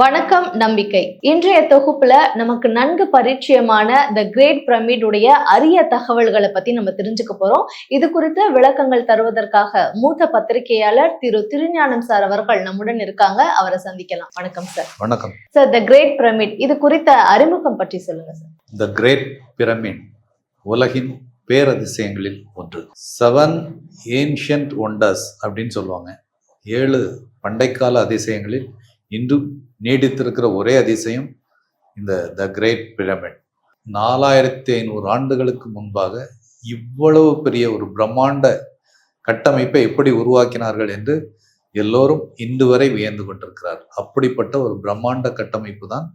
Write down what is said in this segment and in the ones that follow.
வணக்கம் நம்பிக்கை. இன்றைய தொகுப்புல நமக்கு நன்கு பரிச்சயமான த கிரேட் பிரமிட் உடைய அரிய தகவல்களை பத்தி நம்ம தெரிஞ்சுக்க போறோம். இது குறித்த விளக்கங்கள் தருவதற்காக மூத்த பத்திரிகையாளர் திரு திருஞானம் சார் அவர்கள் நம்முடன் இருக்காங்க. அவரை சந்திக்கலாம். வணக்கம் சார் வணக்கம். சார் த கிரேட் பிரமிட் இது குறித்த அறிமுகம் பற்றி சொல்லுங்க சார் த கிரேட் பிரமிட் உலகின் பேரதிசயங்களில் ஒன்று. செவன் ஏன்ஷியன்ட் ஒண்டர்ஸ் அப்படின்னு சொல்லுவாங்க. ஏழு பண்டைக்கால அதிசயங்களில் இன்றும் நீடித்திருக்கிற ஒரே அதிசயம் இந்த த கிரேட் பிரமிட் நாலாயிரத்தி ஐநூறு ஆண்டுகளுக்கு முன்பாக இவ்வளவு பெரிய ஒரு பிரம்மாண்ட கட்டமைப்பை எப்படி உருவாக்கினார்கள் என்று எல்லோரும் இன்று வரை வியந்து கொண்டிருக்கிறார். அப்படிப்பட்ட ஒரு பிரம்மாண்ட கட்டமைப்பு தான்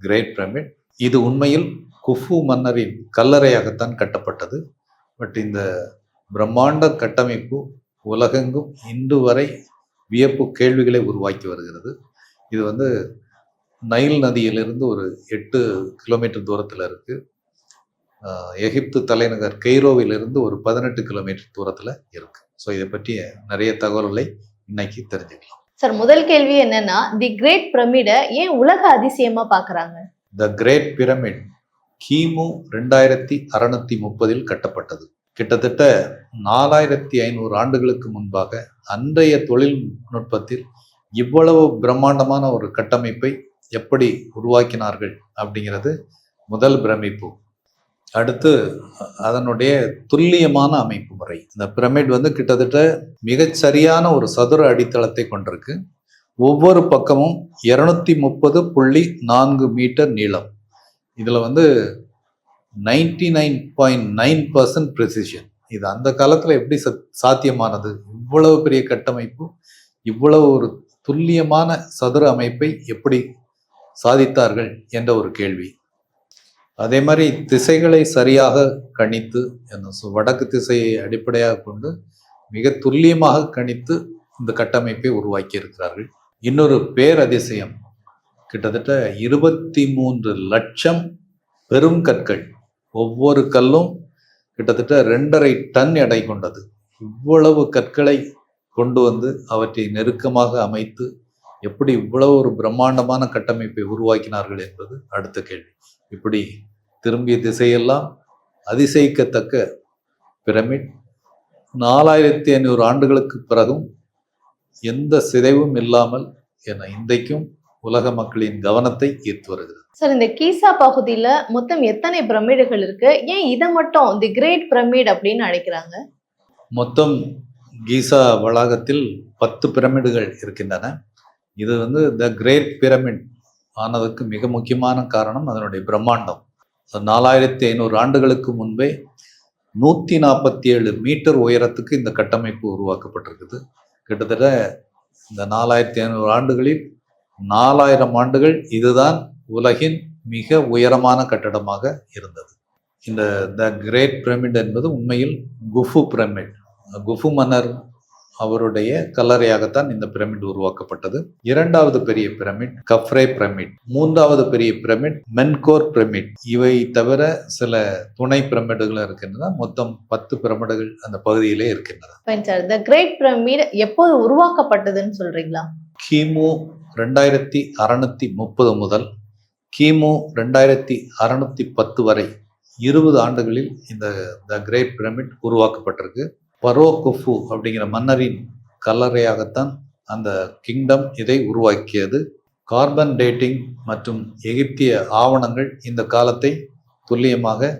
கிரேட் பிரமிட் இது உண்மையில் குஃபு மன்னரின் கல்லறையாகத்தான் கட்டப்பட்டது. பட் இந்த பிரம்மாண்ட கட்டமைப்பு உலகெங்கும் இன்று வரை வியப்பு கேள்விகளை உருவாக்கி வருகிறது. இது வந்து நைல் நதியிலிருந்து ஒரு எட்டு கிலோமீட்டர் தூரத்தில் இருக்கு. ஆஹ் எகிப்து தலைநகர் கெய்ரோவிலிருந்து ஒரு பதினெட்டு கிலோமீட்டர் தூரத்தில் இருக்கு. ஸோ இதை பற்றிய நிறைய தகவல்களை இன்னைக்கு தெரிஞ்சுக்கலாம். சார் முதல் கேள்வி என்னன்னா தி கிரேட் பிரமிடை ஏன் உலக அதிசயமா பாக்குறாங்க த கிரேட் பிரமிட் கிமு ரெண்டாயிரத்தி அறுநூத்தி முப்பதில் கட்டப்பட்டது. கிட்டத்தட்ட நாலாயிரத்தி ஐநூறு ஆண்டுகளுக்கு முன்பாக அன்றைய தொழில்நுட்பத்தில் இவ்வளவு பிரம்மாண்டமான ஒரு கட்டமைப்பை எப்படி உருவாக்கினார்கள் அப்படிங்கிறது முதல் பிரமிப்பு. அடுத்து அதனுடைய துல்லியமான அமைப்பு முறை. இந்த பிரமிட் வந்து கிட்டத்தட்ட மிகச்சரியான ஒரு சதுர அடித்தளத்தை கொண்டிருக்கு. ஒவ்வொரு பக்கமும் இரநூத்தி முப்பது புள்ளி நான்கு மீட்டர் நீளம். இதில் வந்து ninety nine point nine percent precision இது அந்த காலத்தில் எப்படி சத் சாத்தியமானது? இவ்வளவு பெரிய கட்டமைப்பு இவ்வளவு ஒரு துல்லியமான சதுர அமைப்பை எப்படி சாதித்தார்கள் என்ற ஒரு கேள்வி. அதே மாதிரி திசைகளை சரியாக கணித்து சொ- வடக்கு திசையை அடிப்படையாக கொண்டு மிக துல்லியமாக கணித்து இந்த கட்டமைப்பை உருவாக்கி இருக்கிறார்கள் இன்னொரு பேரதிசயம் கிட்டத்தட்ட இருபத்தி மூன்று லட்சம் பெரும் கற்கள் ஒவ்வொரு கல்லும் கிட்டத்தட்ட ரெண்டரை டன் எடை கொண்டது. இவ்வளவு கற்களை கொண்டு வந்து அவற்றை நெருக்கமாக அமைத்து எப்படி இவ்வளவு ஒரு பிரம்மாண்டமான கட்டமைப்பை உருவாக்கினார்கள் என்பது அடுத்த கேள்வி. இப்படி திரும்பிய திசையெல்லாம் அதிசயிக்கத்தக்க பிரமிட். நாலாயிரத்தி ஐநூறு ஆண்டுகளுக்கு பிறகும் எந்த சிதைவும் இல்லாமல் என இன்றைக்கும் உலக மக்களின் கவனத்தை ஈர்த்து வருகிறது. சார் இந்த கீசா பகுதியில மொத்தம் எத்தனை பிரமிடுகள் இருக்கு? ஏன் இதை மட்டும் தி கிரேட் பிரமிட் அப்படின்னு அழைக்கிறாங்க? மொத்தம் கீசா வளாகத்தில் பத்து பிரமிடுகள் இருக்கின்றன. இது வந்து த கிரேட் பிரமிட் ஆனதுக்கு மிக முக்கியமான காரணம் அதனுடைய பிரம்மாண்டம். நாலாயிரத்தி ஐநூறு ஆண்டுகளுக்கு முன்பே நூற்றி நாற்பத்தி ஏழு மீட்டர் உயரத்துக்கு இந்த கட்டமைப்பு உருவாக்கப்பட்டிருக்குது. கிட்டத்தட்ட இந்த நாலாயிரத்தி ஐநூறு ஆண்டுகளில் நாலாயிரம் ஆண்டுகள் இதுதான் உலகின் மிக உயரமான கட்டடமாக இருந்தது. இந்த த கிரேட் பிரமிட் என்பது உண்மையில் குஃபு பிரமிட். குஃபு மன்னர் அவருடைய கல்லறையாகத்தான் இந்த பிரமிட் உருவாக்கப்பட்டது. இரண்டாவது பெரிய பிரமிட் கஃப்ரே பிரமிட். மூன்றாவது பெரிய பிரமிட் மென்கோர் பிரமிட். இவை தவிர சில துணை பிரமிடுகள் இருக்கின்றன. மொத்தம் பத்து பிரமிடுகள் அந்த பகுதியிலே இருக்கின்றன. கிரேட் பிரமிட் எப்போது உருவாக்கப்பட்டதுன்னு சொல்றீங்களா? கிமு ரெண்டாயிரத்தி அறநூத்தி முப்பது முதல் கிமு ரெண்டாயிரத்தி அறநூத்தி பத்து வரை இருபது ஆண்டுகளில் இந்த த கிரேட் பிரமிட் உருவாக்கப்பட்டிருக்கு. பரோ குஃபு அப்படிங்கிற மன்னரின் கல்லறையாகத்தான் அந்த கிங்டம் இதை உருவாக்கியது. கார்பன் டேட்டிங் மற்றும் எகிப்திய ஆவணங்கள் இந்த காலத்தை துல்லியமாக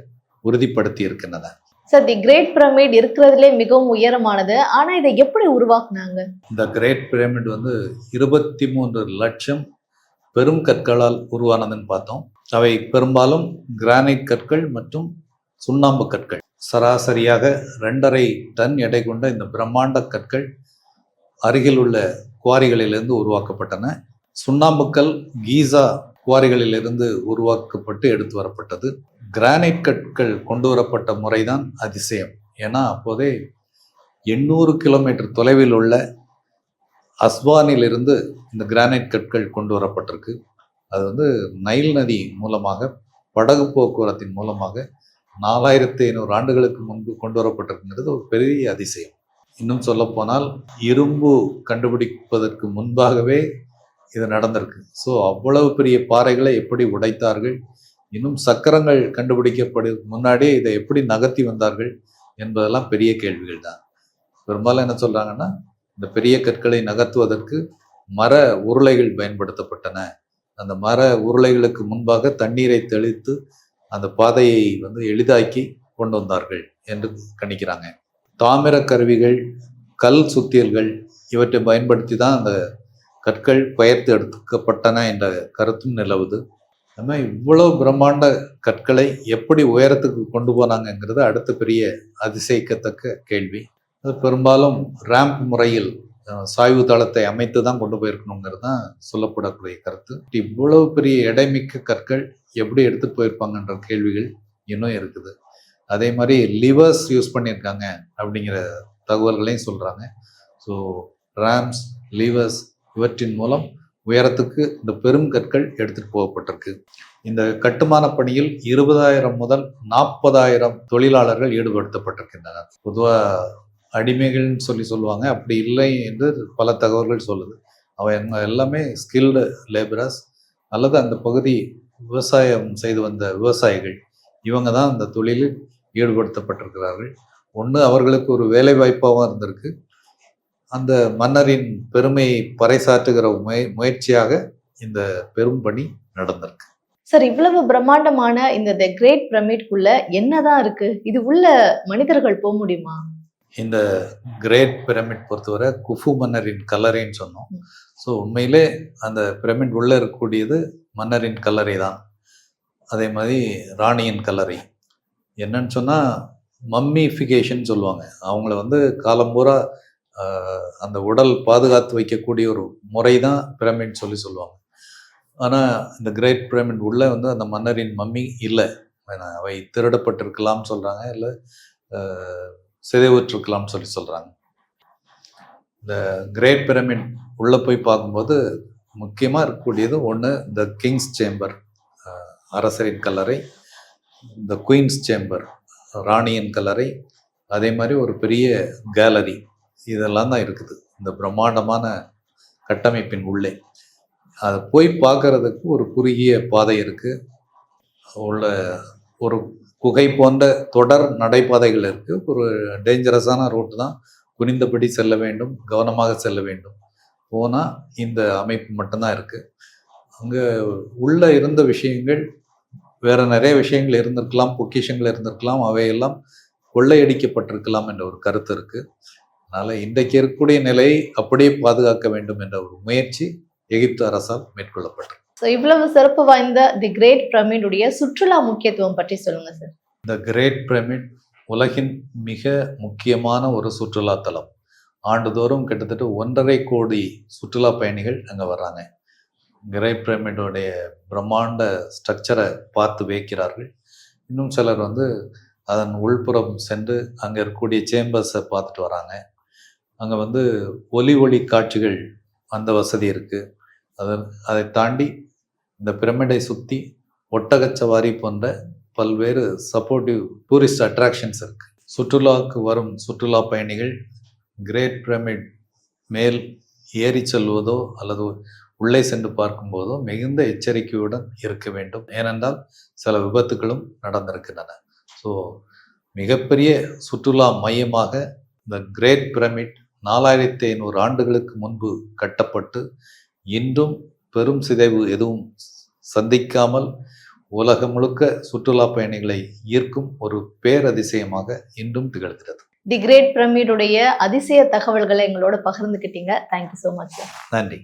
உறுதிப்படுத்தி இருக்கின்றன சார் தி கிரேட் பிரமிட் இருக்கிறதுலே மிகவும் உயரமானது. ஆனா இதை எப்படி உருவாக்குனாங்க? இந்த கிரேட் பிரமிட் வந்து இருபத்தி மூன்று லட்சம் பெரும் கற்களால் உருவானதுன்னு பார்த்தோம். அவை பெரும்பாலும் கிரானைட் கற்கள் மற்றும் சுண்ணாம்பு கற்கள். சராசரியாக ரெண்டரை டன் எடை கொண்ட இந்த பிரம்மாண்ட கற்கள் அருகில் உள்ள குவாரிகளிலிருந்து உருவாக்கப்பட்டன. சுண்ணாம்புக்கல் கீசா குவாரிகளிலிருந்து உருவாக்கப்பட்டு எடுத்து வரப்பட்டது. கிரானைட் கற்கள் கொண்டு வரப்பட்ட முறைதான் அதிசயம். ஏன்னா அப்போதே எண்ணூறு கிலோமீட்டர் தொலைவில் உள்ள அஸ்வானிலிருந்து இந்த கிரானைட் கற்கள் கொண்டு வரப்பட்டிருக்கு. அது வந்து நைல் நதி மூலமாக படகு போக்குவரத்தின் மூலமாக நாலாயிரத்தி ஐநூறு ஆண்டுகளுக்கு முன்பு கொண்டு வரப்பட்டிருக்கிறது ஒரு பெரிய அதிசயம். இன்னும் சொல்லப்போனால் இரும்பு கண்டுபிடிப்பதற்கு முன்பாகவே இது நடந்திருக்கு. ஸோ அவ்வளவு பெரிய பாறைகளை எப்படி உடைத்தார்கள்? இன்னும் சக்கரங்கள் கண்டுபிடிக்கப்படு முன்னாடியே இதை எப்படி நகர்த்தி வந்தார்கள்? என்பதெல்லாம் பெரிய கேள்விகள் தான். பெரும்பாலும் என்ன சொல்றாங்கன்னா இந்த பெரிய கற்களை நகர்த்துவதற்கு மர உருளைகள் பயன்படுத்தப்பட்டன. அந்த மர உருளைகளுக்கு முன்பாக தண்ணீரை தெளித்து அந்த பாதையை வந்து எளிதாக்கி கொண்டு வந்தார்கள் என்று கணிக்கிறாங்க. தாமிர கருவிகள் கல் சுத்தியல்கள் இவற்றை பயன்படுத்தி தான் அந்த கற்கள் பெயர்த்து எடுக்கப்பட்டன என்ற கருத்தும் நிலவுது. நம்ம இவ்வளோ பிரம்மாண்ட கற்களை எப்படி உயரத்துக்கு கொண்டு போனாங்கங்கிறது அடுத்த பெரிய அதிசயிக்கத்தக்க கேள்வி. அது பெரும்பாலும் ரேம்ப் முறையில் சாய்வு தளத்தை அமைத்து தான் கொண்டு போயிருக்கணுங்கிறது தான் சொல்லப்படக்கூடிய கருத்து. இவ்வளவு பெரிய எடைமிக்க கற்கள் எப்படி எடுத்துட்டு போயிருப்பாங்கன்ற கேள்விகள் இன்னும் இருக்குது. அதே மாதிரி லிவர்ஸ் யூஸ் பண்ணியிருக்காங்க அப்படிங்கிற தகவல்களையும் சொல்கிறாங்க ஸோ ரேம்ஸ் லிவர்ஸ் இவற்றின் மூலம் உயரத்துக்கு இந்த பெரும் கற்கள் எடுத்துகிட்டு போகப்பட்டிருக்கு. இந்த கட்டுமான பணியில் இருபதாயிரம் முதல் நாற்பதாயிரம் தொழிலாளர்கள் ஈடுபடுத்தப்பட்டிருக்கின்றனர். பொதுவாக அடிமைகள்னு சொல்லி சொல்லுவாங்க. அப்படி இல்லை என்று பல தகவல்கள் சொல்லுது. அவங்க எல்லாமே ஸ்கில்டு லேபரர்ஸ் அல்லது அந்த பகுதி விவசாயம் செய்து வந்த விவசாயிகள். இவங்க தான் அந்த தொழிலில் ஈடுபடுத்தப்பட்டிருக்கிறார்கள். ஒன்று அவர்களுக்கு ஒரு வேலை வாய்ப்பாகவும் இருந்திருக்கு. அந்த மன்னரின் பெருமையை பறைசாற்றுகிற முய முயற்சியாக இந்த பெரும் பணி நடந்திருக்கு. சார் இவ்வளவு பிரம்மாண்டமான இந்த த கிரேட் பிரமிட்குள்ள என்னதான் இருக்கு? இது உள்ள மனிதர்கள் போக முடியுமா? இந்த கிரேட் பிரமிட் பொறுத்தவரை குஃபு மன்னரின் கல்லறைன்னு சொன்னோம். ஸோ உண்மையிலே அந்த பிரமிட் உள்ள இருக்கக்கூடியது மன்னரின் கல்லறை தான். அதே மாதிரி ராணியின் கல்லறை. என்னன்னு சொன்னால் மம்மிஃபிகேஷன் சொல்லுவாங்க. அவங்கள வந்து காலம்பூரா அந்த உடல் பாதுகாத்து வைக்கக்கூடிய ஒரு முறை தான் பிரமிட் சொல்லி சொல்லுவாங்க. ஆனால் இந்த கிரேட் பிரமிட் உள்ள வந்து அந்த மன்னரின் மம்மி இல்லை. அவை திருடப்பட்டிருக்கலாம்னு சொல்கிறாங்க இல்லை சிதைவுற்றிருக்கலாம்னு சொல்லி சொல்கிறாங்க இந்த கிரேட் பிரமிட் உள்ளே போய் பார்க்கும்போது முக்கியமாக இருக்கக்கூடியது ஒன்று இந்த கிங்ஸ் சேம்பர் அரசரின் கல்லறை இந்த குயின்ஸ் சேம்பர் ராணியின் கல்லறை அதே மாதிரி ஒரு பெரிய கேலரி. இதெல்லாம் தான் இருக்குது. இந்த பிரம்மாண்டமான கட்டமைப்பின் உள்ளே. அதை போய் பார்க்கறதுக்கு ஒரு குறுகிய பாதை இருக்குது உள்ள ஒரு குகை போன்ற தொடர் நடைபாதைகள் இருக்குது ஒரு டேஞ்சரஸான ரூட் தான். குனிந்தபடி செல்ல வேண்டும். கவனமாக செல்ல வேண்டும். போனால் இந்த அமைப்பு மட்டும்தான் இருக்குது அங்கே உள்ளே இருந்த விஷயங்கள் வேறு நிறைய விஷயங்கள் இருந்திருக்கலாம் பொக்கிஷங்கள் இருந்திருக்கலாம் அவையெல்லாம் கொள்ளையடிக்கப்பட்டிருக்கலாம் என்ற ஒரு கருத்து இருக்குது அதனால் இன்றைக்கு இருக்கக்கூடிய நிலையை அப்படியே பாதுகாக்க வேண்டும் என்ற ஒரு முயற்சி எகிப்து அரசால் மேற்கொள்ளப்பட்டது ஸோ இவ்வளவு சிறப்பு வாய்ந்த தி கிரேட் பிரமிடுடைய சுற்றுலா முக்கியத்துவம் பற்றி சொல்லுங்க சார் த கிரேட் பிரமிட் உலகின் மிக முக்கியமான ஒரு சுற்றுலா தலம். ஆண்டுதோறும் கிட்டத்தட்ட ஒன்றரை கோடி சுற்றுலா பயணிகள் அங்கே வர்றாங்க கிரேட் பிரமிடோடைய பிரம்மாண்ட ஸ்ட்ரக்சரை பார்த்து வைக்கிறார்கள். இன்னும் சிலர் வந்து அதன் உள்புறம் சென்று அங்கே இருக்கக்கூடிய சேம்பர்ஸை பார்த்துட்டு வராங்க. அங்கே வந்து ஒலி ஒளி காட்சிகள் அந்த வசதி இருக்குது அது அதை தாண்டி இந்த பிரமிடை சுற்றி ஒட்டகச்சவாரி போன்ற பல்வேறு சப்போர்ட்டிவ் டூரிஸ்ட் அட்ராக்ஷன்ஸ் இருக்குது சுற்றுலாவுக்கு வரும் சுற்றுலா பயணிகள் கிரேட் பிரமிட் மேல் ஏறி செல்வதோ அல்லது உள்ளே சென்று பார்க்கும்போதோ மிகுந்த எச்சரிக்கையுடன் இருக்க வேண்டும். ஏனென்றால் சில விபத்துகளும் நடந்திருக்கின்றன. ஸோ மிகப்பெரிய சுற்றுலா மையமாக இந்த கிரேட் பிரமிட் நாலாயிரத்தி ஐநூறு ஆண்டுகளுக்கு முன்பு கட்டப்பட்டு இன்றும் பெரும் சிதைவு எதுவும் சந்திக்காமல் உலகம் முழுக்க சுற்றுலா பயணிகளை ஈர்க்கும் ஒரு பேரதிசயமாக இன்றும் திகழ்கிறது. தி கிரேட் பிரமிடுடைய அதிசய தகவல்களை எங்களோட பகிர்ந்துக்கிட்டீங்க தேங்க்யூ ஸோ மச் நன்றி.